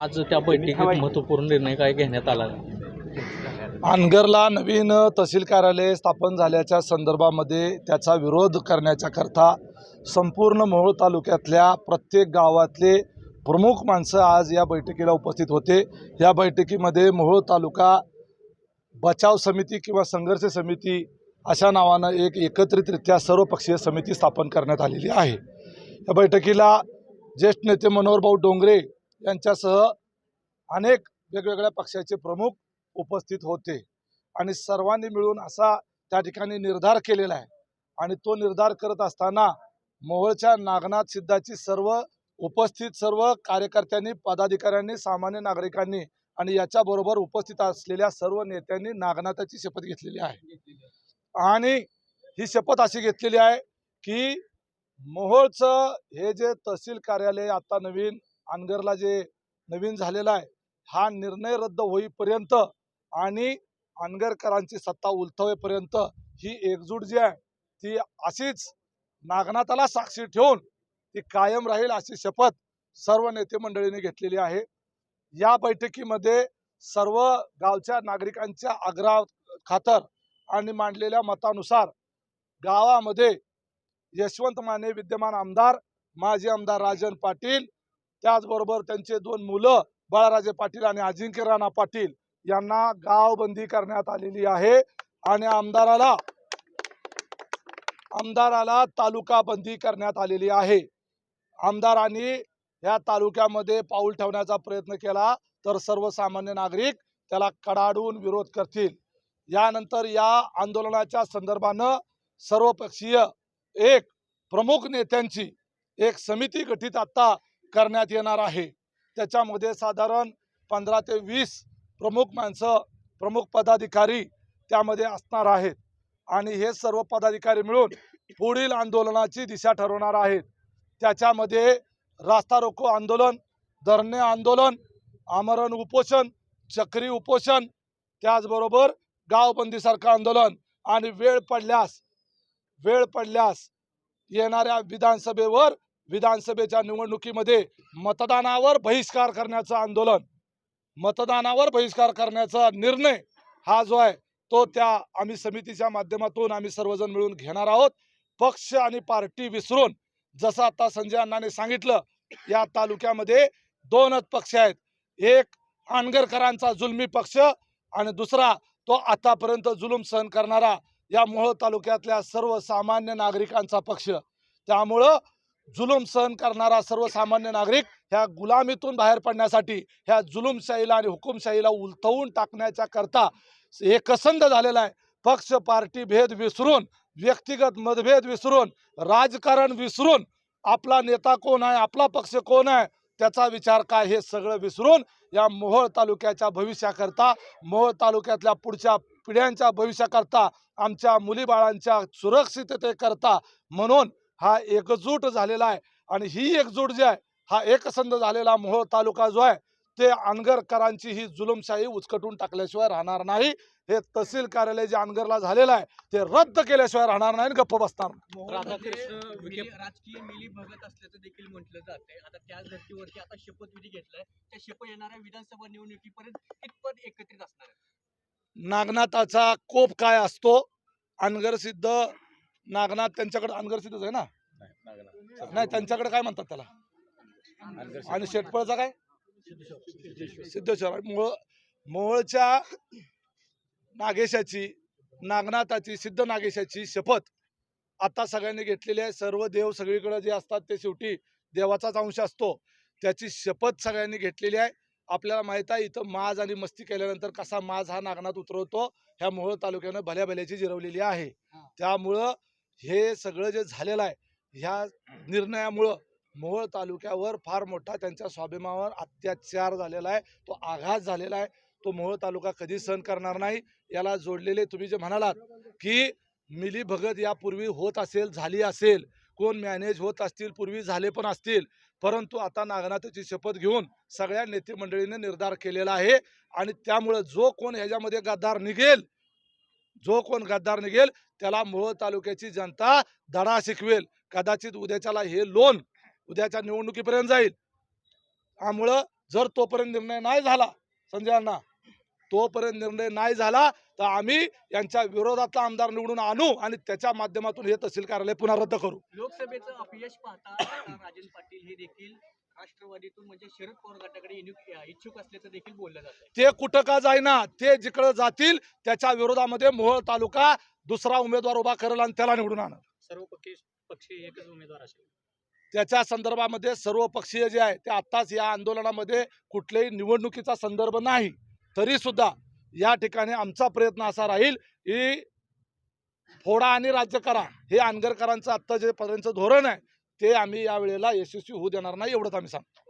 आज त्या बैठकीत महत्त्वपूर्ण निर्णय काय घेण्यात आला? अनगरला नवीन तहसील कार्यालय स्थापन झाल्याच्या संदर्भामध्ये त्याचा विरोध करण्याच्या करता संपूर्ण मोहोळ तालुक्यातल्या प्रत्येक गावातले प्रमुख माणसं आज या बैठकीला उपस्थित होते. या बैठकीमध्ये मोहोळ तालुका बचाव समिती किंवा संघर्ष समिती अशा नावानं एक एकत्रितरित्या सर्वपक्षीय समिती स्थापन करण्यात आलेली आहे. या बैठकीला ज्येष्ठ नेते मनोहरभाऊ डोंगरे यांच्यासह अनेक वेगवेगळ्या पक्षाचे प्रमुख उपस्थित होते. आणि सर्वांनी मिळून असा त्या ठिकाणी निर्धार केलेला आहे. आणि तो निर्धार करत असताना मोहोळच्या नागनाथ सिद्धाची सर्व उपस्थित सर्व कार्यकर्त्यांनी पदाधिकाऱ्यांनी सामान्य नागरिकांनी आणि याच्याबरोबर उपस्थित असलेल्या सर्व नेत्यांनी नागनाथाची शपथ घेतलेली आहे. आणि ही शपथ अशी घेतलेली आहे की मोहोळचं हे जे तहसील कार्यालय आता नवीन अनगरला जे नवीन झालेलं आहे हा निर्णय रद्द होईपर्यंत आणि अनगरकरांची सत्ता उलथवेपर्यंत ही एकजूट जी आहे ती अशीच नागनाथाला साक्षी ठेवून ती कायम राहील अशी शपथ सर्व नेते मंडळींनी घेतलेली आहे. या बैठकीमध्ये सर्व गावच्या नागरिकांच्या आग्रह खातर आणि मांडलेल्या मतानुसार गावामध्ये यशवंत माने विद्यमान आमदार माजी आमदार राजन पाटील त्याचबरोबर त्यांचे दोन मुलं बाळाराजे पाटील आणि अजिंक्य राणा पाटील यांना गावबंदी करण्यात आलेली आहे. आणि आमदाराला आमदाराला तालुका बंदी करण्यात आलेली आहे. आमदारांनी या तालुक्यामध्ये पाऊल ठेवण्याचा प्रयत्न केला तर सर्वसामान्य नागरिक त्याला कडाडून विरोध करतील. यानंतर या आंदोलनाच्या संदर्भानं सर्वपक्षीय एक प्रमुख नेत्यांची एक समिती गठीत आता करण्यात येणार आहे. त्याच्यामध्ये साधारण पंधरा ते वीस प्रमुख माणसं प्रमुख पदाधिकारी त्यामध्ये असणार आहेत. आणि हे सर्व पदाधिकारी मिळून पुढील आंदोलनाची दिशा ठरवणार आहेत. त्याच्यामध्ये रास्ता रोको आंदोलन धरणे आंदोलन आमरण उपोषण चक्री उपोषण त्याचबरोबर गावबंदीसारखं आंदोलन आणि वेळ पडल्यास वेळ पडल्यास येणाऱ्या विधानसभेवर विधानसभेच्या निवडणुकीमध्ये मतदानावर बहिष्कार करण्याचं आंदोलन. मतदानावर बहिष्कार करण्याचा निर्णय हा जो आहे तो त्या आम्ही समितीच्या माध्यमातून आम्ही सर्वजण मिळून घेणार आहोत. पक्ष आणि पार्टी विसरून जसं आता संजय अण्णाने सांगितलं या तालुक्यामध्ये दोनच पक्ष आहेत. एक अनगरकरांचा जुलमी पक्ष आणि दुसरा तो आतापर्यंत जुलूम सहन करणारा या मोहोळ तालुक्यातल्या सर्वसामान्य नागरिकांचा पक्ष. त्यामुळं जुलूम सहन करणारा सर्वसामान्य नागरिक ह्या गुलामीतून बाहेर पडण्यासाठी ह्या जुलूमशाहीला आणि हुकुमशाहीला उलथवून टाकण्याच्या करता एकसंध झालेला आहे. पक्ष पार्टी भेद विसरून व्यक्तिगत मतभेद विसरून राजकारण विसरून आपला नेता कोण आहे आपला पक्ष कोण आहे त्याचा विचार काय हे सगळं विसरून या मोहोळ तालुक्याच्या भविष्याकरता मोहोळ तालुक्यातल्या पुढच्या पिढ्यांच्या भविष्याकरता आमच्या मुलीबाळांच्या सुरक्षिततेकरता म्हणून हा एकजूट झालेला आहे. आणि ही एकजूट जी आहे हा एकसंध झालेला मोहोळ तालुका जो आहे ते अनगरकरांची ही जुलुमशाही उचकटून टाकल्याशिवाय राहणार नाही. हे तहसील कार्यालय जे अनगरला झालेलं आहे ते रद्द केल्याशिवाय राहणार नाही आणि गप्प बसणार विखे मिली- राजकीय मिली भगत असल्याचं देखील म्हटलं जाते आता त्याच धर्तीवरती आता शपथविधी घेतलाय. त्या शपथ येणाऱ्या विधानसभा निवडणुकीपर्यंत कितपत एकत्रित असणार? नागनाथाचा कोप काय असतो? अनगर सिद्ध नागनाथ त्यांच्याकडे अनगर सिद्धच आहे ना? नाही त्यांच्याकडे काय म्हणतात त्याला? आणि शेटपळचा काय? सिद्धेश्वर. मोळ मोहोळच्या नागेशाची नागनाथाची सिद्ध नागेशाची शपथ आता सगळ्यांनी घेतलेली आहे. सर्व देव सगळीकडे जे असतात ते शेवटी देवाचाच अंश असतो. त्याची शपथ सगळ्यांनी घेतलेली आहे. आपल्याला माहीत आहे इथं माज आणि मस्ती केल्यानंतर कसा माज हा नागनाथ उतरवतो. ह्या मोहोळ तालुक्यानं भल्या भल्याची जिरवलेली आहे. त्यामुळं हे सगळं जे झालेलं आहे ह्या निर्णयामुळं मोहोळ तालुक्यावर फार मोठा त्यांच्या स्वाभिमानावर अत्याचार झालेला आहे तो आघात झालेला आहे. तो मोहोळ तालुका कधी सहन करणार नाही. याला जोडलेले तुम्ही जे म्हणालात की मिली भगत यापूर्वी होत असेल झाली असेल. कोण मॅनेज होत असतील पूर्वी झाले पण असतील. परंतु आता नागनाथाची शपथ घेऊन सगळ्या नेते मंडळीने निर्धार केलेला आहे आणि त्यामुळं जो कोण ह्याच्यामध्ये गद्दार निघेल जो कोण गद्दार निघेल त्याला मोहोळ तालुक्याची जनता धडा शिकवेल. कदाचित उद्याच्याला हे लोन उद्याच्या निवडणुकीपर्यंत जाईल. त्यामुळं जर तोपर्यंत निर्णय नाही झाला संजयांना तोपर्यंत निर्णय नाही झाला तर आम्ही यांच्या विरोधातला आमदार निवडून आणू आणि त्याच्या माध्यमातून हे तहसील कार्यालय पुन्हा रद्द करू. लोकसभेचं अपयश पाहता राजन पाटील हे देखील राष्ट्रवादीतून म्हणजे शरद पवार गटाकडे इच्छुक असल्याचं देखील बोललं जात ते कुठं का जाईना ते जिकडं जातील त्याच्या विरोधामध्ये मोहोळ तालुका दुसरा उमेदवार उभा करेल आणि त्याला निवडून आणल. सर्व पक्षी पक्षी एकच उमेदवार असेल. त्याच्या संदर्भामध्ये सर्व पक्षीय जे आहे ते आत्ताच या आंदोलनामध्ये कुठल्याही निवडणुकीचा संदर्भ नाही. तरी सुद्धा या ठिकाणी आमचा प्रयत्न असा राहील की फोडा आणि राज्य करा. हे आंगरकरांचं आत्ता जे पर्यंतचं धोरण आहे ते आम्ही या वेळेला यशस्वी होऊ देणार नाही एवढंच आम्ही सांगतो.